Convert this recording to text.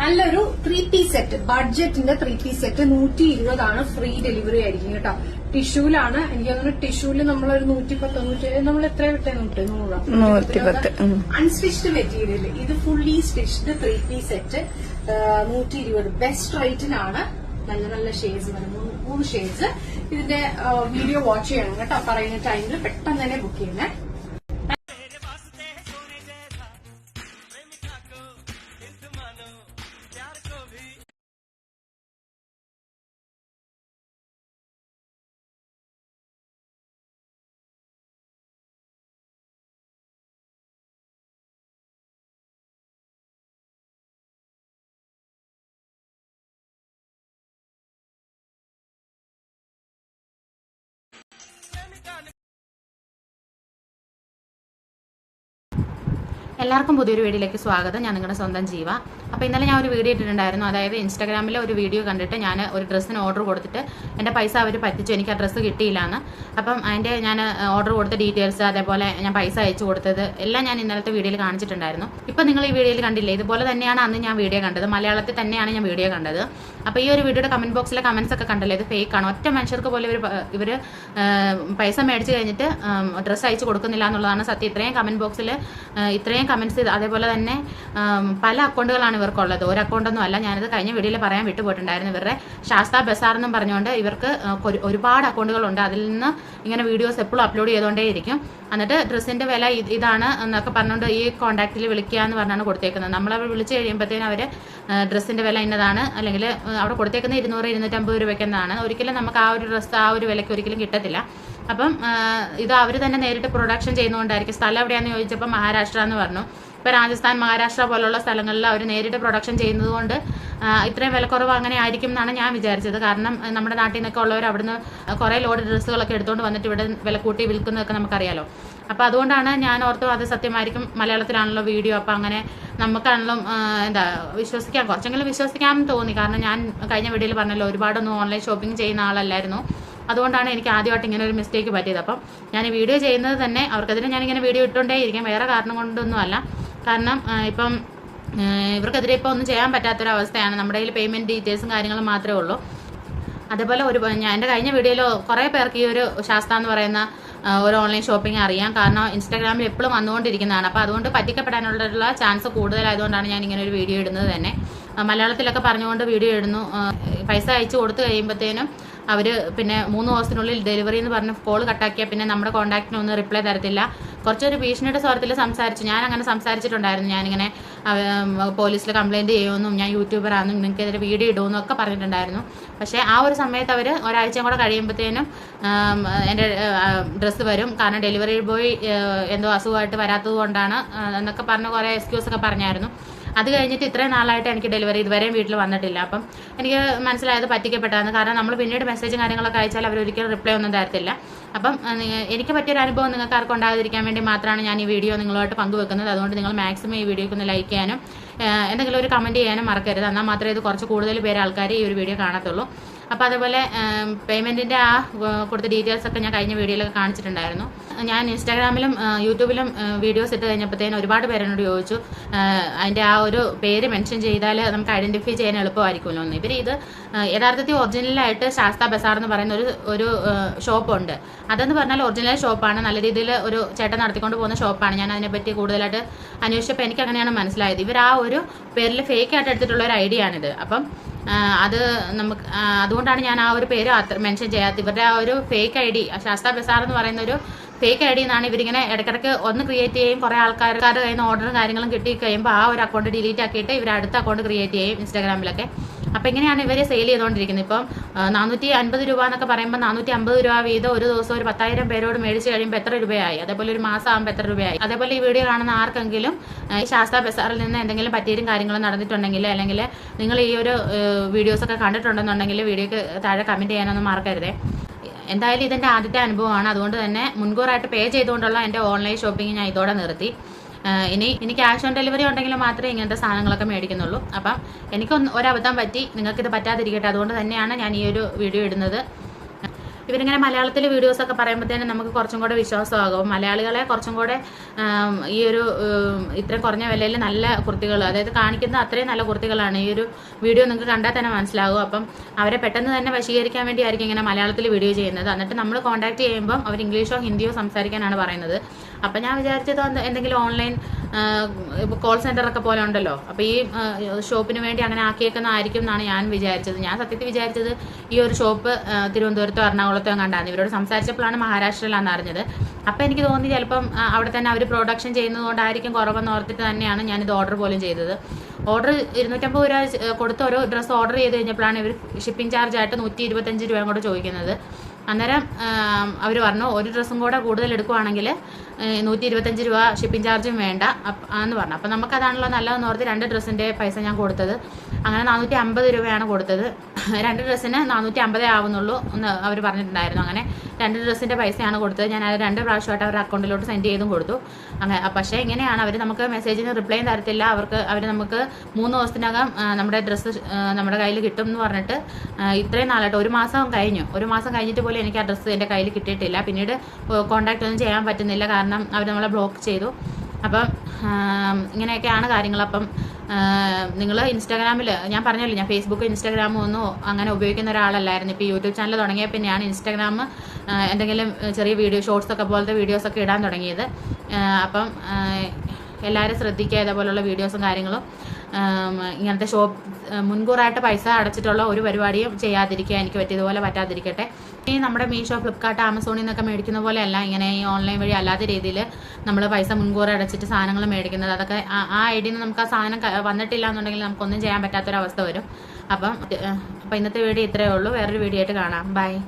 നല്ലൊരു three piece set ബഡ്ജറ്റിന്റെ three piece set നൂറ്റി ഇരുപതാണ് ഫ്രീ ഡെലിവറി ആയിരിക്കും കേട്ടോ. ടിഷ്യൂലാണ്. എനിക്ക് തോന്നുന്നു ടിഷ്യൂൽ നമ്മളൊരു നൂറ്റി പത്ത് നൂറ്റി നമ്മൾ എത്ര വിട്ടേ? നൂറ്റി നൂറ് നൂറ്റിപ്പത്ത്. അൺസ്റ്റിച്ച്ഡ് മെറ്റീരിയൽ ഇത് fully stitched three piece set നൂറ്റി ഇരുപത് ബെസ്റ്റ് റേറ്റിനാണ് നല്ല നല്ല ഷെയ്ഡ്സ് വരും. മൂന്ന് മൂന്ന് ഷെയ്ഡ്സ് ഇതിന്റെ വീഡിയോ വാച്ച് ചെയ്യണം കേട്ടോ. പറയുന്ന ടൈമിൽ പെട്ടെന്ന് തന്നെ ബുക്ക് ചെയ്യണേ. can എല്ലാവർക്കും പുതിയൊരു വീഡിയോയിലേക്ക് സ്വാഗതം. ഞാൻ നിങ്ങളുടെ സ്വന്തം ജീവ. അപ്പോൾ ഇന്നലെ ഞാൻ ഒരു വീഡിയോ ഇട്ടിട്ടുണ്ടായിരുന്നു. അതായത് ഇൻസ്റ്റാഗ്രാമിലെ ഒരു വീഡിയോ കണ്ടിട്ട് ഞാൻ ഒരു ഡ്രസ്സിന് ഓർഡർ കൊടുത്തിട്ട് എന്റെ പൈസ അവർ പറ്റിച്ചു. എനിക്ക് ആ ഡ്രസ്സ് കിട്ടിയില്ലാന്ന്. അപ്പം അതിന്റെ ഞാൻ ഓർഡർ കൊടുത്ത ഡീറ്റെയിൽസ് അതേപോലെ ഞാൻ പൈസ അയച്ചു കൊടുത്തത് എല്ലാം ഞാൻ ഇന്നലത്തെ വീഡിയോയിൽ കാണിച്ചിട്ടുണ്ടായിരുന്നു. ഇപ്പം നിങ്ങൾ ഈ വീഡിയോയിൽ കണ്ടില്ലേ? ഇതുപോലെ തന്നെയാണ് അന്ന് ഞാൻ വീഡിയോ കണ്ടത്. മലയാളത്തിൽ തന്നെയാണ് ഞാൻ വീഡിയോ കണ്ടത്. അപ്പോൾ ഈ ഒരു വീഡിയോയുടെ കമന്റ് ബോക്സിലെ കമൻസ് ഒക്കെ കണ്ടല്ലോ? ഇത് ഫേക്ക് ആണ്. ഒറ്റ മനുഷ്യർക്ക് പോലും ഇവർ ഇവർ പൈസ മേടിച്ച് കഴിഞ്ഞിട്ട് ഡ്രസ്സ് അയച്ചു കൊടുക്കുന്നില്ല എന്നുള്ളതാണ് സത്യം. ഇത്രയും കമന്റ് ബോക്സിൽ ഇത്രയും കമൻസ് അതേപോലെ തന്നെ പല അക്കൗണ്ടുകളാണ് ഇവർക്കുള്ളത്. ഒരു അക്കൗണ്ടൊന്നും അല്ല. ഞാനത് കഴിഞ്ഞ വീഡിയോയിൽ പറയാൻ വിട്ടുപോയിട്ടുണ്ടായിരുന്നു. ഇവരുടെ ശാസ്ത ബസാർ എന്നും പറഞ്ഞുകൊണ്ട് ഇവർക്ക് ഒരുപാട് അക്കൗണ്ടുകളുണ്ട്. അതിൽ നിന്ന് ഇങ്ങനെ വീഡിയോസ് എപ്പോഴും അപ്ലോഡ് ചെയ്തുകൊണ്ടേയിരിക്കും. എന്നിട്ട് ഡ്രസ്സിന്റെ വില ഇതാണ് എന്നൊക്കെ പറഞ്ഞുകൊണ്ട് ഈ കോൺടാക്റ്റിൽ വിളിക്കുക എന്ന് പറഞ്ഞാണ് കൊടുത്തേക്കുന്നത്. നമ്മളവർ വിളിച്ച് കഴിയുമ്പോഴത്തേനും അവർ ഡ്രസ്സിന്റെ വില ഇന്നതാണ്. അല്ലെങ്കിൽ അവിടെ കൊടുത്തേക്കുന്ന ഇരുന്നൂറ് ഇരുന്നൂറ്റമ്പത് രൂപയ്ക്ക് എന്നാണ് ഒരിക്കലും നമുക്ക് ആ ഒരു ഡ്രസ്സ് ആ ഒരു വിലയ്ക്ക് ഒരിക്കലും കിട്ടത്തില്ല. അപ്പം ഇത് അവർ തന്നെ നേരിട്ട് പ്രൊഡക്ഷൻ ചെയ്യുന്നതുകൊണ്ടായിരിക്കും. സ്ഥലം എവിടെയാണെന്ന് ചോദിച്ചപ്പോൾ മഹാരാഷ്ട്ര എന്ന് പറഞ്ഞു. ഇപ്പോൾ രാജസ്ഥാൻ മഹാരാഷ്ട്ര പോലുള്ള സ്ഥലങ്ങളിൽ അവർ നേരിട്ട് പ്രൊഡക്ഷൻ ചെയ്യുന്നതുകൊണ്ട് ഇത്രയും വിലക്കുറവ് അങ്ങനെ ആയിരിക്കും എന്നാണ് ഞാൻ വിചാരിച്ചത്. കാരണം നമ്മുടെ നാട്ടിൽ നിന്നൊക്കെ ഉള്ളവർ അവിടുന്ന് കുറേ ലോഡ് ഡ്രസ്സുകളൊക്കെ എടുത്തുകൊണ്ട് വന്നിട്ട് ഇവിടെ വില കൂട്ടി വിൽക്കുന്നതൊക്കെ നമുക്കറിയാലോ. അപ്പോൾ അതുകൊണ്ടാണ് ഞാൻ ഓർത്തു അത് സത്യമായിരിക്കും മലയാളത്തിലാണല്ലോ വീഡിയോ അപ്പോൾ അങ്ങനെ നമുക്കാണല്ലോ എന്താ വിശ്വസിക്കാം. കുറച്ചെങ്കിലും വിശ്വസിക്കാമെന്ന് തോന്നി. കാരണം ഞാൻ കഴിഞ്ഞ വീഡിയോയിൽ പറഞ്ഞല്ലോ ഒരുപാടൊന്നും ഓൺലൈൻ ഷോപ്പിംഗ് ചെയ്യുന്ന ആളല്ലായിരുന്നു. അതുകൊണ്ടാണ് എനിക്ക് ആദ്യമായിട്ട് ഇങ്ങനെ ഒരു മിസ്റ്റേക്ക് പറ്റിയത്. അപ്പം ഞാൻ ഈ വീഡിയോ ചെയ്യുന്നത് തന്നെ അവർക്കെതിരെ ഞാനിങ്ങനെ വീഡിയോ ഇട്ടുകൊണ്ടേ ഇരിക്കാം. വേറെ കാരണം കൊണ്ടൊന്നും അല്ല കാരണം ഇപ്പം ഇവർക്കെതിരെ ഇപ്പോൾ ഒന്നും ചെയ്യാൻ പറ്റാത്തൊരവസ്ഥയാണ്. നമ്മുടെ കയ്യിൽ പേയ്മെന്റ് ഡീറ്റെയിൽസും കാര്യങ്ങളും മാത്രമേ ഉള്ളൂ. അതുപോലെ ഒരു ഞാൻ എന്റെ കഴിഞ്ഞ വീഡിയോയിൽ കുറേ പേർക്ക് ഈ ഒരു ശാസ്ത എന്ന് പറയുന്ന ഒരു ഓൺലൈൻ ഷോപ്പിംഗ് അറിയാം. കാരണം ഇൻസ്റ്റാഗ്രാമിൽ എപ്പോഴും വന്നുകൊണ്ടിരിക്കുന്നതാണ്. അപ്പോൾ അതുകൊണ്ട് പറ്റിക്കപ്പെടാനുള്ള ചാൻസ് കൂടുതലായതുകൊണ്ടാണ് ഞാൻ ഇങ്ങനെ ഒരു വീഡിയോ ഇടുന്നത് തന്നെ. മലയാളത്തിലൊക്കെ പറഞ്ഞുകൊണ്ട് വീഡിയോ ഇടുന്നു. പൈസ അയച്ചു കൊടുത്തു കഴിയുമ്പോഴത്തേനും അവർ പിന്നെ മൂന്ന് ദിവസത്തിനുള്ളിൽ ഡെലിവറി എന്ന് പറഞ്ഞ് കോൾ കട്ടാക്കിയാൽ പിന്നെ നമ്മുടെ കോൺടാക്റ്റിനൊന്നും റിപ്ലൈ തരത്തില്ല. കുറച്ചൊരു ഭീഷണിയുടെ സ്വരത്തിൽ സംസാരിച്ചു. ഞാൻ അങ്ങനെ സംസാരിച്ചിട്ടുണ്ടായിരുന്നു. ഞാനിങ്ങനെ പോലീസിൽ കംപ്ലയിന്റ് ചെയ്യുമെന്നും ഞാൻ യൂട്യൂബറാണെന്നും നിങ്ങൾക്കെതിരെ വീഡിയോ ഇടുമെന്നും ഒക്കെ പറഞ്ഞിട്ടുണ്ടായിരുന്നു. പക്ഷേ ആ ഒരു സമയത്ത് അവർ ഒരാഴ്ചയും കൂടെ കഴിയുമ്പോഴത്തേനും എന്റെ ഡ്രസ്സ് വരും. കാരണം ഡെലിവറി ബോയ് എന്തോ അസുഖമായിട്ട് വരാത്തത് കൊണ്ടാണ് എന്നൊക്കെ പറഞ്ഞ് കുറേ എക്സ്ക്യൂസ് ഒക്കെ പറഞ്ഞായിരുന്നു. അത് കഴിഞ്ഞിട്ട് ഇത്രയും നാളായിട്ട് എനിക്ക് ഡെലിവറി ഇതുവരെയും വീട്ടിൽ വന്നിട്ടില്ല. അപ്പം എനിക്ക് മനസ്സിലായത് പറ്റിക്കപ്പെട്ടതാണ്. കാരണം നമ്മൾ പിന്നീട് മെസ്സേജും കാര്യങ്ങളൊക്കെ അയച്ചാൽ അവർ ഒരിക്കലും റിപ്ലൈ ഒന്നും തരത്തില്ല. അപ്പം എനിക്ക് പറ്റിയൊരു അനുഭവം നിങ്ങൾക്ക് ആർക്കും ഉണ്ടാകാതിരിക്കാൻ വേണ്ടി മാത്രമാണ് ഞാൻ ഈ വീഡിയോ നിങ്ങളുമായിട്ട് പങ്കുവെക്കുന്നത്. അതുകൊണ്ട് നിങ്ങൾ മാക്സിമം ഈ വീഡിയോക്ക് ഒന്ന് ലൈക്ക് ചെയ്യാനും എന്തെങ്കിലും ഒരു കമന്റ് ചെയ്യാനും മറക്കരുത്. എന്നാൽ മാത്രമേ ഇത് കുറച്ച് കൂടുതൽ പേര് ആൾക്കാർ ഈ ഒരു വീഡിയോ കാണത്തുള്ളൂ. അപ്പോൾ അതുപോലെ പേയ്മെന്റിന്റെ ആ കൊടുത്ത ഡീറ്റെയിൽസ് ഒക്കെ ഞാൻ കഴിഞ്ഞ വീഡിയോയിലൊക്കെ കാണിച്ചിട്ടുണ്ടായിരുന്നു. ഞാൻ ഇൻസ്റ്റാഗ്രാമിലും യൂട്യൂബിലും വീഡിയോസ് ഇട്ട് കഴിഞ്ഞപ്പോഴത്തേനും ഒരുപാട് പേരെന്നോട് ചോദിച്ചു അതിന്റെ ആ ഒരു പേര് മെൻഷൻ ചെയ്താൽ നമുക്ക് ഐഡന്റിഫൈ ചെയ്യാൻ എളുപ്പമായിരിക്കുമല്ലോ എന്ന്. ഇവർ ഇത് യഥാർത്ഥത്തിൽ ഒറിജിനലായിട്ട് ശാസ്ത ബസാർ എന്ന് പറയുന്ന ഒരു ഒരു ഷോപ്പുണ്ട് അതെന്ന് പറഞ്ഞാൽ ഒറിജിനൽ ഷോപ്പാണ് നല്ല രീതിയിൽ ഒരു ചേട്ടൻ നടത്തിക്കൊണ്ട് പോകുന്ന ഷോപ്പാണ് ഞാൻ അതിനെപ്പറ്റി കൂടുതലായിട്ട് അന്വേഷിച്ചപ്പോൾ എനിക്ക് അങ്ങനെയാണ് മനസ്സിലായത്. ഇവർ ആ ഒരു പേരിൽ ഫേക്ക് ആയിട്ട് എടുത്തിട്ടുള്ള ഒരു ഐഡിയ ആണിത്. അപ്പം അത് നമുക്ക് അതുകൊണ്ടാണ് ഞാൻ ആ ഒരു പേര് അത്ര മെൻഷൻ ചെയ്യാത്തത്. ഇവരുടെ ആ ഒരു ഫേക്ക് ഐ ഡി ശാസ്ത്ര ബസാർ എന്ന് പറയുന്ന ഒരു ഫേക്ക് ഐ ഡി എന്നാണ് ഇവരിങ്ങനെ ഇടയ്ക്കിടയ്ക്ക് ഒന്ന് ക്രിയേറ്റ് ചെയ്യും. കുറേ ആൾക്കാരുടെ കയ്യിൽ നിന്ന് ഓർഡറും കാര്യങ്ങളും കിട്ടി കഴിയുമ്പോൾ ആ ഒരു അക്കൗണ്ട് ഡിലീറ്റ് ആക്കിയിട്ട് ഇവർ അടുത്ത അക്കൗണ്ട് ക്രിയേറ്റ് ചെയ്യും ഇൻസ്റ്റാഗ്രാമിലൊക്കെ അപ്പോൾ ഇങ്ങനെയാണ് ഇവർ സെയിൽ ചെയ്തുകൊണ്ടിരിക്കുന്നത്. ഇപ്പം നാനൂറ്റി അൻപത് രൂപ എന്നൊക്കെ പറയുമ്പോൾ നാനൂറ്റി അമ്പത് രൂപ വീതം ഒരു ദിവസം ഒരു പത്തായിരം പേരോട് മേടിച്ച് കഴിയുമ്പോൾ എത്ര രൂപയായി? അതേപോലെ ഒരു മാസം ആകുമ്പോൾ എത്ര രൂപയായി? അതേപോലെ ഈ വീഡിയോ കാണുന്ന ആർക്കെങ്കിലും ഈ ശാസ്ത്ര ബസാറിൽ നിന്ന് എന്തെങ്കിലും പറ്റിയും കാര്യങ്ങളും നടന്നിട്ടുണ്ടെങ്കിൽ അല്ലെങ്കിൽ നിങ്ങൾ ഈ ഒരു വീഡിയോസൊക്കെ കണ്ടിട്ടുണ്ടെന്നുണ്ടെങ്കിൽ വീഡിയോക്ക് താഴെ കമന്റ് ചെയ്യാനൊന്നും മറക്കരുതേ. എന്തായാലും ഇതെന്റെ ആദ്യത്തെ അനുഭവമാണ്. അതുകൊണ്ട് തന്നെ മുൻകൂറായിട്ട് പേ ചെയ്തുകൊണ്ടുള്ള എന്റെ ഓൺലൈൻ ഷോപ്പിംഗ് ഞാൻ ഇതോടെ നിർത്തി. ഇനി ഇനി ക്യാഷ് ഓൺ ഡെലിവറി ഉണ്ടെങ്കിൽ മാത്രമേ ഇങ്ങനത്തെ സാധനങ്ങളൊക്കെ മേടിക്കുന്നുള്ളൂ. അപ്പം എനിക്കൊന്ന് ഒരബദ്ധം പറ്റി നിങ്ങൾക്കിത് പറ്റാതിരിക്കട്ടെ. അതുകൊണ്ട് തന്നെയാണ് ഞാൻ ഈ ഒരു വീഡിയോ ഇടുന്നത്. ഇവരിങ്ങനെ മലയാളത്തിൽ വീഡിയോസ് ഒക്കെ പറയുമ്പോഴത്തേനും നമുക്ക് കുറച്ചും കൂടെ വിശ്വാസമാകും. മലയാളികളെ കുറച്ചും കൂടെ ഈ ഒരു ഇത്രയും കുറഞ്ഞ വിലയിൽ നല്ല കുർത്തികൾ അതായത് കാണിക്കുന്ന അത്രയും നല്ല കുർത്തികളാണ്. ഈ ഒരു വീഡിയോ നിങ്ങൾക്ക് കണ്ടാൽ തന്നെ മനസ്സിലാകും. അപ്പം അവരെ പെട്ടെന്ന് തന്നെ വശീകരിക്കാൻ വേണ്ടിയായിരിക്കും ഇങ്ങനെ മലയാളത്തിൽ വീഡിയോ ചെയ്യുന്നത്. എന്നിട്ട് നമ്മൾ കോൺടാക്ട് ചെയ്യുമ്പം അവർ ഇംഗ്ലീഷോ ഹിന്ദിയോ സംസാരിക്കാനാണ് പറയുന്നത്. അപ്പം ഞാൻ വിചാരിച്ചത് എന്തെങ്കിലും ഓൺലൈൻ കോൾ സെന്റർ ഒക്കെ പോലെ ഉണ്ടല്ലോ. അപ്പോൾ ഈ ഷോപ്പിന് വേണ്ടി അങ്ങനെ ആക്കിയേക്കുന്നതായിരിക്കും എന്നാണ് ഞാൻ വിചാരിച്ചത്. ഞാൻ സത്യത്തിൽ വിചാരിച്ചത് ഈ ഒരു ഷോപ്പ് തിരുവനന്തപുരത്തോ എറണാകുളത്തോ കണ്ടാണ് ഇവരോട് സംസാരിച്ചപ്പോഴാണ് മഹാരാഷ്ട്രയിലാണെന്ന് അറിഞ്ഞത്. അപ്പോൾ എനിക്ക് തോന്നി ചിലപ്പം അവിടെ തന്നെ അവർ പ്രൊഡക്ഷൻ ചെയ്യുന്നതുകൊണ്ടായിരിക്കും കുറവെന്ന് ഓർത്തിട്ട് തന്നെയാണ് ഞാനിത് ഓർഡർ പോലും ചെയ്തത്. ഓർഡർ ഇരുന്നൂറ്റമ്പത് രൂപ കൊടുത്ത ഓരോ ഡ്രസ്സ് ഓർഡർ ചെയ്ത് കഴിഞ്ഞപ്പോഴാണ് ഇവർ ഷിപ്പിംഗ് ചാർജ് ആയിട്ട് നൂറ്റി ഇരുപത്തഞ്ച് രൂപയും കൂടെ ചോദിക്കുന്നത്. അന്നേരം അവർ പറഞ്ഞു ഒരു ഡ്രസ്സും കൂടെ കൂടുതൽ എടുക്കുവാണെങ്കിൽ നൂറ്റി ഇരുപത്തഞ്ച് രൂപ ഷിപ്പിംഗ് ചാർജും വേണ്ട. എന്ന് പറഞ്ഞു. അപ്പം നമുക്കതാണല്ലോ നല്ലതെന്ന് ഓർത്ത് രണ്ട് ഡ്രസ്സിന്റെ പൈസ ഞാൻ കൊടുത്തത്. അങ്ങനെ നാനൂറ്റി അമ്പത് രൂപയാണ് കൊടുത്തത്. രണ്ട് ഡ്രസ്സിന് നാനൂറ്റി അമ്പതേ ആവുന്നുള്ളൂ എന്ന് അവർ പറഞ്ഞിട്ടുണ്ടായിരുന്നു. അങ്ങനെ രണ്ട് ഡ്രസ്സിന്റെ പൈസയാണ് കൊടുത്തത്. ഞാൻ അത് രണ്ട് പ്രാവശ്യമായിട്ട് അവരുടെ അക്കൗണ്ടിലോട്ട് സെൻഡ് ചെയ്തും കൊടുത്തു. അങ്ങനെ പക്ഷേ ഇങ്ങനെയാണ് അവർ നമുക്ക് മെസ്സേജിന് റിപ്ലൈയും തരത്തില്ല. അവർക്ക് അവർ നമുക്ക് മൂന്ന് ദിവസത്തിനകം നമ്മുടെ ഡ്രസ്സ് നമ്മുടെ കയ്യിൽ കിട്ടും എന്ന് പറഞ്ഞിട്ട് ഇത്രയും നാളായിട്ട് ഒരു മാസം കഴിഞ്ഞു. ഒരു മാസം കഴിഞ്ഞിട്ട് പോലും എനിക്ക് അഡ്രസ്സ് ഡ്രസ്സ് എന്റെ കയ്യിൽ കിട്ടിയിട്ടില്ല. പിന്നീട് കോൺടാക്റ്റ് ഒന്നും ചെയ്യാൻ പറ്റുന്നില്ല. കാരണം അവർ നമ്മളെ ബ്ലോക്ക് ചെയ്തു. അപ്പം ഇങ്ങനെയൊക്കെയാണ് കാര്യങ്ങൾ. അപ്പം നിങ്ങൾ ഇൻസ്റ്റാഗ്രാമിൽ ഞാൻ പറഞ്ഞല്ലോ ഞാൻ ഫേസ്ബുക്ക് ഇൻസ്റ്റാഗ്രാമും ഒന്നും അങ്ങനെ ഉപയോഗിക്കുന്ന ഒരാളല്ലായിരുന്നു. ഇപ്പോൾ യൂട്യൂബ് ചാനൽ തുടങ്ങിയ പിന്നെയാണ് ഇൻസ്റ്റാഗ്രാം എന്തെങ്കിലും ചെറിയ വീഡിയോ ഷോർട്സ് ഒക്കെ പോലത്തെ വീഡിയോസ് ഒക്കെ ഇടാൻ തുടങ്ങിയത്. അപ്പം എല്ലാവരും ശ്രദ്ധിക്കുക. ഇതേപോലുള്ള വീഡിയോസും കാര്യങ്ങളും. ഇങ്ങനത്തെ ഷോപ്പ് മുൻകൂറായിട്ട് പൈസ അടച്ചിട്ടുള്ള ഒരു പരിപാടിയും ചെയ്യാതിരിക്കുക എനിക്ക് പറ്റിയതുപോലെ പറ്റാതിരിക്കട്ടെ. ഈ നമ്മുടെ മീഷോ ഫ്ലിപ്കാർട്ട് ആമസോണിൽ നിന്നൊക്കെ മേടിക്കുന്ന പോലെയല്ല ഇങ്ങനെ ഈ ഓൺലൈൻ വഴി അല്ലാത്ത രീതിയിൽ നമ്മൾ പൈസ മുൻകൂർ അടച്ചിട്ട് സാധനങ്ങൾ മേടിക്കുന്നത്. അതൊക്കെ ആ- ഐ ഡിയിൽ നമുക്ക് ആ സാധനം വന്നിട്ടില്ല എന്നുണ്ടെങ്കിൽ നമുക്കൊന്നും ചെയ്യാൻ പറ്റാത്തൊരവസ്ഥ വരും. അപ്പം അപ്പം ഇന്നത്തെ വീഡിയോ ഇത്രയേ ഉള്ളൂ. വേറൊരു വീഡിയോ ആയിട്ട് കാണാം. ബൈ.